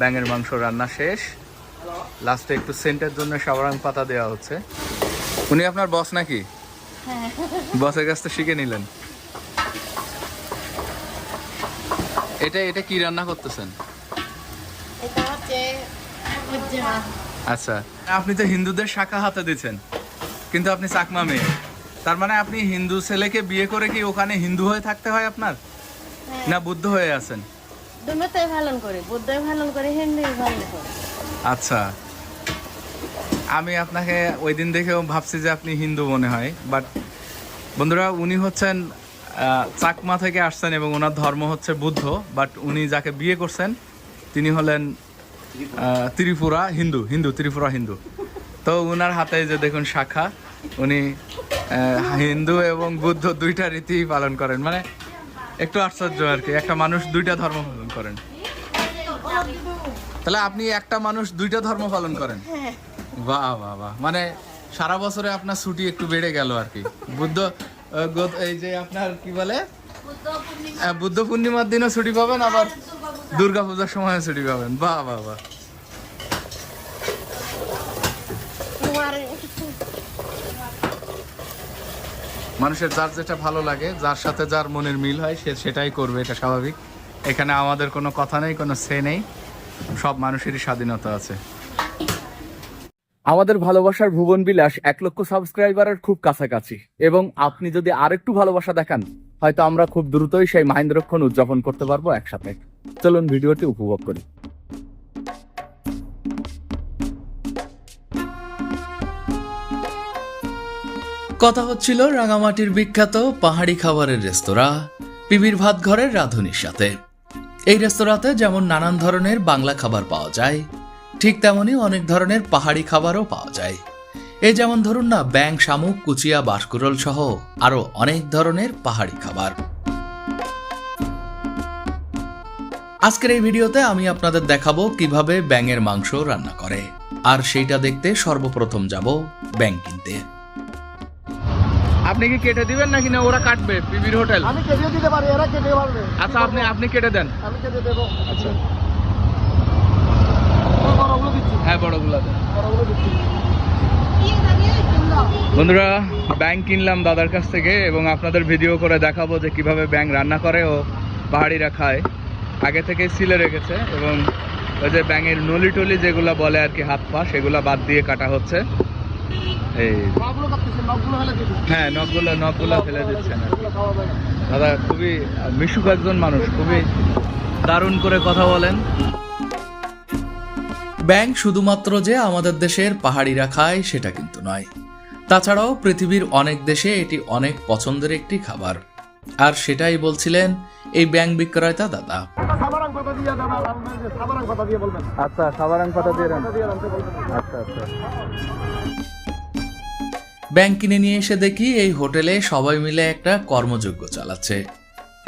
ব্যাঙের মাংস রান্না শেষ। লাস্টে একটু সেন্টের জন্য সাবারাং পাতা দেওয়া হচ্ছে। উনি আপনার বস নাকি? বসের কাছ থেকে শিখে নিলেন। এটা এটা কি রান্না করতেছেন? আচ্ছা। আপনি তো হিন্দুদের শাখা হাতে দিচ্ছেন কিন্তু আপনি চাকমা মেয়ে। তার মানে আপনি হিন্দু ছেলেকে বিয়ে করে কি ওখানে হিন্দু হয়ে থাকতে হয় আপনার? না বুদ্ধ হয়ে আছেন? দুটোই করে, বুদ্ধই করে করে। আচ্ছা। আমি আপনাকে ওই দিন দেখেও ভাবছি যে আপনি হিন্দু মনে হয়, বাট বন্ধুরা উনি হচ্ছেন চাকমা থেকে আসছেন এবং ওনার ধর্ম হচ্ছে বুদ্ধ, বাট উনি যাকে বিয়ে করছেন, তিনি হলেন ত্রিপুরা হিন্দু হিন্দু, ত্রিপুরা হিন্দু। তো ওনার হাতে যে দেখুন শাখা, উনি হিন্দু এবং বুদ্ধ দুইটা রীতি পালন করেন। মানে একটু আশ্চর্য আর কি একটা মানুষ দুইটা ধর্ম পালন করেন। তাহলে আপনি একটা মানুষ দুইটা ধর্ম পালন করেন? হ্যাঁ বাহ বাহ বাহ। মানে সারা বছরে আপনার ছুটি একটু বেড়ে গেল আর কি। বুদ্ধ এই যে আপনার কি বলে? বুদ্ধ পূর্ণিমার দিনও ছুটি পাবেন আবার দুর্গা পূজার সময় ছুটি পাবেন। বাহ বাহ বাহ। মানুষের যার যেটা ভালো লাগে, যার সাথে যার মনের মিল হয়, সে সেটাই করবে, এটা স্বাভাবিক। এখানে আমাদের কোনো কথা নেই, কোনো সে নেই। সব মানুষেরই স্বাধীনতা আছে। আমাদের ভালোবাসার ভুবন বিলাস এক লক্ষ সাবস্ক্রাইবারের খুব কাছাকাছি। এবং আপনি যদি আরেকটু ভালোবাসা দেখান, হয়তো আমরা খুব দ্রুতই সেই মাহেন্দ্রক্ষণ উদযাপন করতে পারব একসাথে। চলুন ভিডিওটি উপভোগ করি। কথা হচ্ছিল রাঙামাটির বিখ্যাত পাহাড়ি খাবারের রেস্তোরাঁ, পিবির ভাত ঘরের রাঁধুনির সাথে। এই রেস্তোরাঁতে যেমন নানান ধরনের বাংলা খাবার পাওয়া যায়, ঠিক তেমনি অনেক ধরনের পাহাড়ি খাবারও পাওয়া যায়। এই যেমন ধরুন না ব্যাং শামুক, কুচিয়া, বাঁশকুড়ল সহ আরও অনেক ধরনের পাহাড়ি খাবার। আজকের এই ভিডিওতে আমি আপনাদের দেখাবো কীভাবে ব্যাঙের মাংস রান্না করে। আর সেইটা দেখতে সর্বপ্রথম যাব ব্যাং কিনতে। আপনি কি কেটে দিবেন নাকি না ওরা কাটবে পিবির হোটেল? আমি কেটে দিতে পারি এরা কেটে পারবে। আচ্ছা আপনি আপনি কেটে দেন। আমি কেটে দেবো। আচ্ছা। হ্যাঁ বড়গুলা দেন। বড়গুলো দিচ্ছি। বন্ধুরা ব্যাং কিনলাম দাদার কাছ থেকে এবং আপনাদের ভিডিও করে দেখাবো যে কীভাবে ব্যাং রান্না করে ও পাহাড়িরা খায় আগে থেকে সিলে রেখেছে এবং ওই যে ব্যাঙের নলি টলি যেগুলো বলে আর কি হাত পা সেগুলো বাদ দিয়ে কাটা হচ্ছে। এই। হ্যাঁ নখগুলো নখগুলো ফেলে দিচ্ছেন। দাদা খুবই মিশুক একজন মানুষ খুবই দারুণ করে কথা বলেন। ব্যাং শুধুমাত্র যে আমাদের দেশের পাহাড়িরা খায় সেটা কিন্তু নয়। তাছাড়াও পৃথিবীর অনেক দেশে এটি অনেক পছন্দের একটি খাবার। আর সেটাই বলছিলেন এই ব্যাংক বিক্রেতা দাদা। আচ্ছা সাবারাং পাতা দিয়ে বলবেন। আচ্ছা আচ্ছা। ব্যাংক কিনে নিয়ে এসে দেখি এই হোটেলে সবাই মিলে একটা কর্মযজ্ঞ চালাচ্ছে।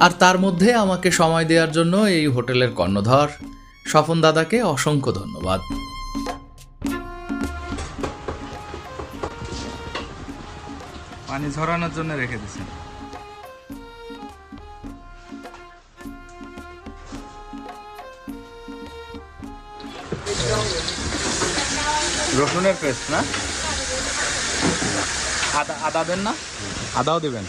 আর তার মধ্যে আমাকে সময় দেওয়ার জন্য এই হোটেলের কর্ণধর, স্বপন দাদাকে অসংখ্য ধন্যবাদ। পানি ঝরানোর জন্য রেখে দিয়েছেন। রসুনের পেস্ট, না? আদা আদা দেন না? আদাও দেবেন।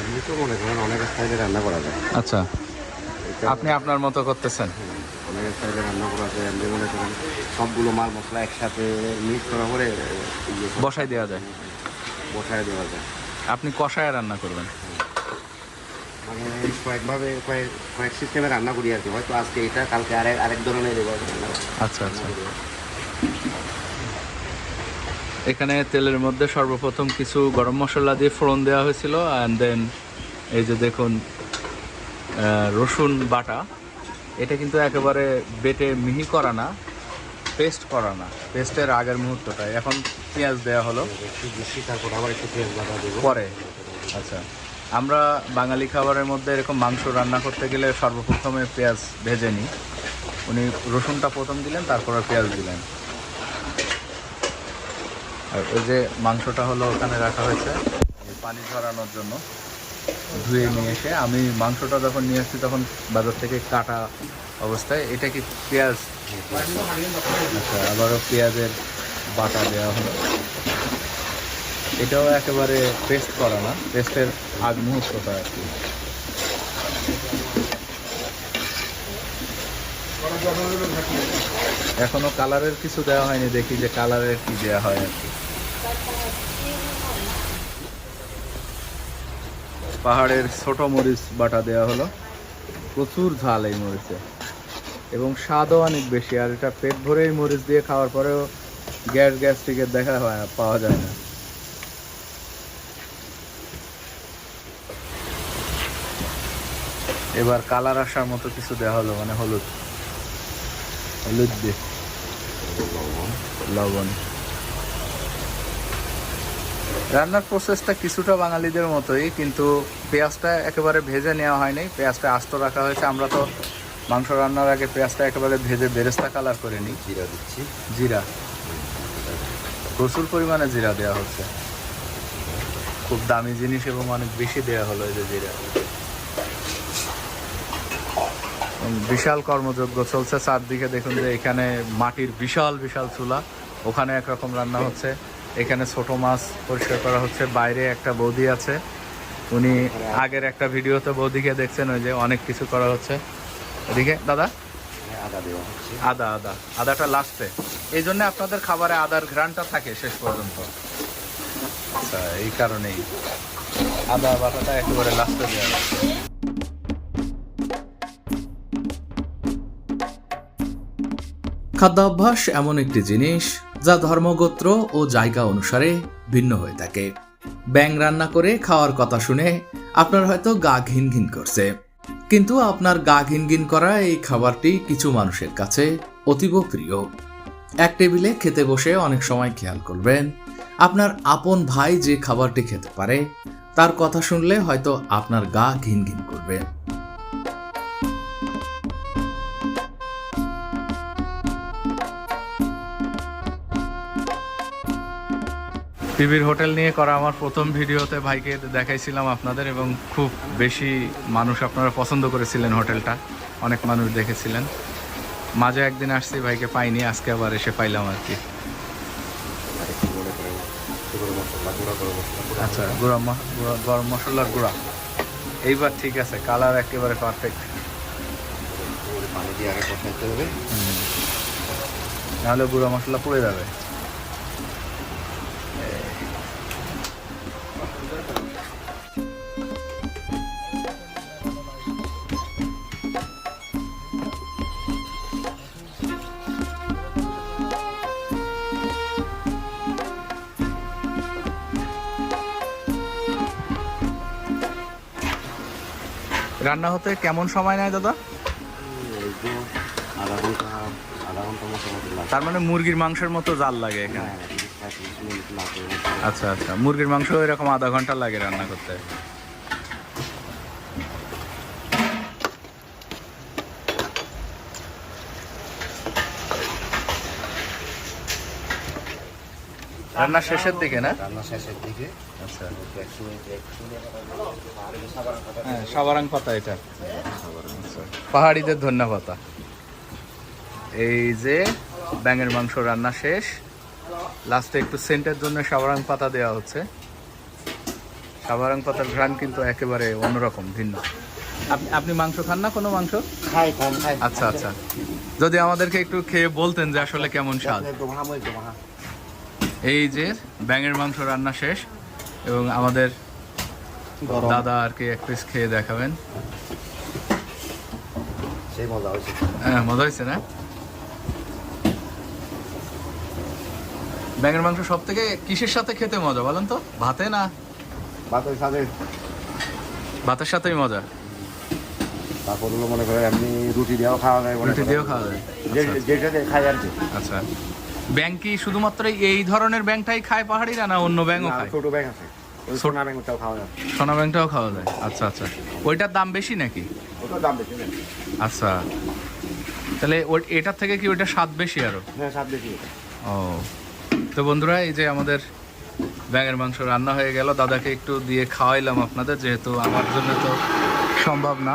এমনি তো মনে করেন অনেক স্টাইলে রান্না করা যায়। আচ্ছা। আপনি আপনার মতো করতেছেন। অনেক স্টাইলে রান্না করা যায়। মনে করেন সবগুলো মাল মশলা একসাথে মিক্স করা করে ইয়ে করে বসাই দেওয়া যায়। দেওয়া যায়। আপনি কষায় রান্না করবেন। মানে কয়েকভাবে কয়েক কয়েক সিস্টেমে রান্না করি আর কি। হয়তো আজকে এটা কালকে আরেক আরেক ধরনের আচ্ছা আচ্ছা। এখানে তেলের মধ্যে সর্বপ্রথম কিছু গরম মশলা দিয়ে ফোড়ন দেওয়া হয়েছিল অ্যান্ড দেন এই যে দেখুন রসুন বাটা। এটা কিন্তু একেবারে বেটে মিহি করা না। পেস্ট করা না। পেস্টের আগের মুহূর্তটায় এখন পেঁয়াজ দেওয়া হলো। আবার একটু পেঁয়াজ বাটা দেবো পরে। আচ্ছা। আমরা বাঙালি খাবারের মধ্যে এরকম মাংস রান্না করতে গেলে সর্বপ্রথমে পেঁয়াজ ভেজে নিই। উনি রসুনটা প্রথম দিলেন, তারপর পেঁয়াজ দিলেন। আর ওই যে মাংসটা হলো ওখানে রাখা হয়েছে পানি ঝরানোর জন্য ধুয়ে নিয়ে এসে, আমি মাংসটা যখন নিয়ে এসেছি তখন বাজার থেকে কাটা অবস্থায়। এটা কি পেঁয়াজ? আচ্ছা আবারও পেঁয়াজের বাটা দেওয়া হলো। এটাও একেবারে পেস্ট করা না পেস্টের আগ মুহূর্তটা আর কি। এখনও কালারের কিছু দেওয়া হয়নি, দেখি যে কালারের কি দেওয়া হয় আর কি। পাহাড়ের ছোট মরিচ বাটা দেওয়া হলো। প্রচুর ঝাল এই মরিচে। এবং স্বাদও অনেক বেশি, আর এটা পেট ভরে এই মরিচ দিয়ে খাওয়ার পরেও গ্যাস গ্যাস্ট্রিকের দেখা হয়, পাওয়া যায় না। এবার কালার আসার মতো কিছু দেওয়া হলো মানে হলুদ। হলুদ দিয়ে। লবণ। রান্নার প্রসেসটা কিছুটা বাঙালিদের মতোই, কিন্তু পেঁয়াজটা একেবারে ভেজে নেওয়া হয়নি, পেঁয়াজটা আস্ত রাখা হয়েছে। আমরা তো মাংস রান্নার আগে পেঁয়াজটা একেবারে ভেজে বেরেস্তা কালার করে নিই। জিরা দিচ্ছি। জিরা। প্রচুর পরিমাণে জিরা দেওয়া হচ্ছে। খুব দামি জিনিস এবং অনেক বেশি দেওয়া হলো এই যে জিরা। বিশাল কর্মযজ্ঞ চলছে। চারদিকে দেখুন যে এখানে মাটির বিশাল বিশাল চুলা। ওখানে একরকম রান্না হচ্ছে। এখানে ছোট মাছ পরিষ্কার করা হচ্ছে। বাইরে একটা বৌদি আছে। উনি আগের একটা ভিডিওতে বৌদিকে দেখছেন ওই যে অনেক কিছু করা হচ্ছে। এদিকে দাদা? আদা দেওয়া হচ্ছে। আদা আদা। আদাটা লাস্টে এই জন্য আপনাদের খাবারে আদার ঘ্রাণটা থাকে শেষ পর্যন্ত। আচ্ছা এই কারণেই। আদা বাটাটা একেবারে লাস্টে দেওয়া হচ্ছে। খাদ্যাভ্যাস এমন একটি জিনিস যা ধর্মগোত্র ও জায়গা অনুসারে ভিন্ন হয়ে থাকে। ব্যাং রান্না করে খাওয়ার কথা শুনে আপনার হয়তো গা ঘিন ঘিন করছে। কিন্তু আপনার গা ঘিন ঘিন করা এই খাবারটি কিছু মানুষের কাছে অতীব প্রিয়। এক টেবিলে খেতে বসে অনেক সময় খেয়াল করবেন, আপনার আপন ভাই যে খাবারটি খেতে পারে, তার কথা শুনলে হয়তো আপনার গা ঘিনঘিন ঘিন করবে। টিভির হোটেল নিয়ে করা আমার প্রথম ভিডিওতে ভাইকে দেখাইছিলাম আপনাদের এবং খুব বেশি মানুষ আপনারা পছন্দ করেছিলেন হোটেলটা। অনেক মানুষ দেখেছিলেন। মাঝে একদিন আসছি ভাইকে পাইনি আজকে আবার এসে পাইলাম আর কি। আচ্ছা গুঁড়া গরম মশলার গুঁড়া। এইবার ঠিক আছে কালার একেবারে পারফেক্ট নাহলে গুঁড়া মশলা পুড়ে যাবে। রান্না হতে কেমন সময় নেয় দাদা? তার মানে মুরগির মাংসের মতো জাল লাগে এখানে? আচ্ছা আচ্ছা। মুরগির মাংস এরকম আধা ঘণ্টা লাগে রান্না করতে। রান্না শেষের দিকে না? রান্না শেষের দিকে। আচ্ছা। হ্যাঁ সাবারাং পাতা এটা। পাহাড়িদের ধন্যা পাতা। এই যে ব্যাঙের মাংস রান্না শেষ। লাস্টে একটু সেন্টের জন্য সাবারাং পাতা দেওয়া হচ্ছে। সাবারাং পাতার ঘ্রাণ কিন্তু একেবারে অন্যরকম ভিন্ন। আপনি আপনি মাংস খান না কোনো মাংস? খাই কম খাই। আচ্ছা আচ্ছা। যদি আমাদেরকে একটু খেয়ে বলতেন যে আসলে কেমন স্বাদ একটু ভালো একটু ভালো এই যে ব্যাঙের মাংস রান্না শেষ এবং আমাদের দাদা আর কি এক পিস খেয়ে দেখাবেন। মজা হয়েছে। হ্যাঁ মজা হয়েছে না? ব্যাঙের মাংস সব থেকে কিসের সাথে খেতে মজা বলেন তো? ভাতে না? ভাতের সাথে। ভাতের সাথেই মজা। তারপর হলো মনে করে এমনি রুটি দিয়েও খাওয়া যায় রুটি দিয়েও খাওয়া যায়। যে- আচ্ছা, যেটাতে খাই আর কি। আচ্ছা। ব্যাং কি শুধুমাত্র এই ধরনের ব্যাংকটাই খায় পাহাড়িরা না অন্য ব্যাংও না, খায়? ছোট ব্যাগ আছে। সোনা ব্যাগটাও খাওয়া যায়। সোনা ব্যাংটাও খাওয়া যায়? আচ্ছা আচ্ছা। ওইটার দাম বেশি নাকি? ওটার দাম বেশি আচ্ছা। তাহলে এটার থেকে কি ওইটা স্বাদ বেশি আরও? হ্যাঁ স্বাদ বেশি ও। তো বন্ধুরা এই যে আমাদের ব্যাঙের মাংস রান্না হয়ে গেল দাদাকে একটু দিয়ে খাওয়াইলাম আপনাদের যেহেতু আমার জন্য তো সম্ভব না।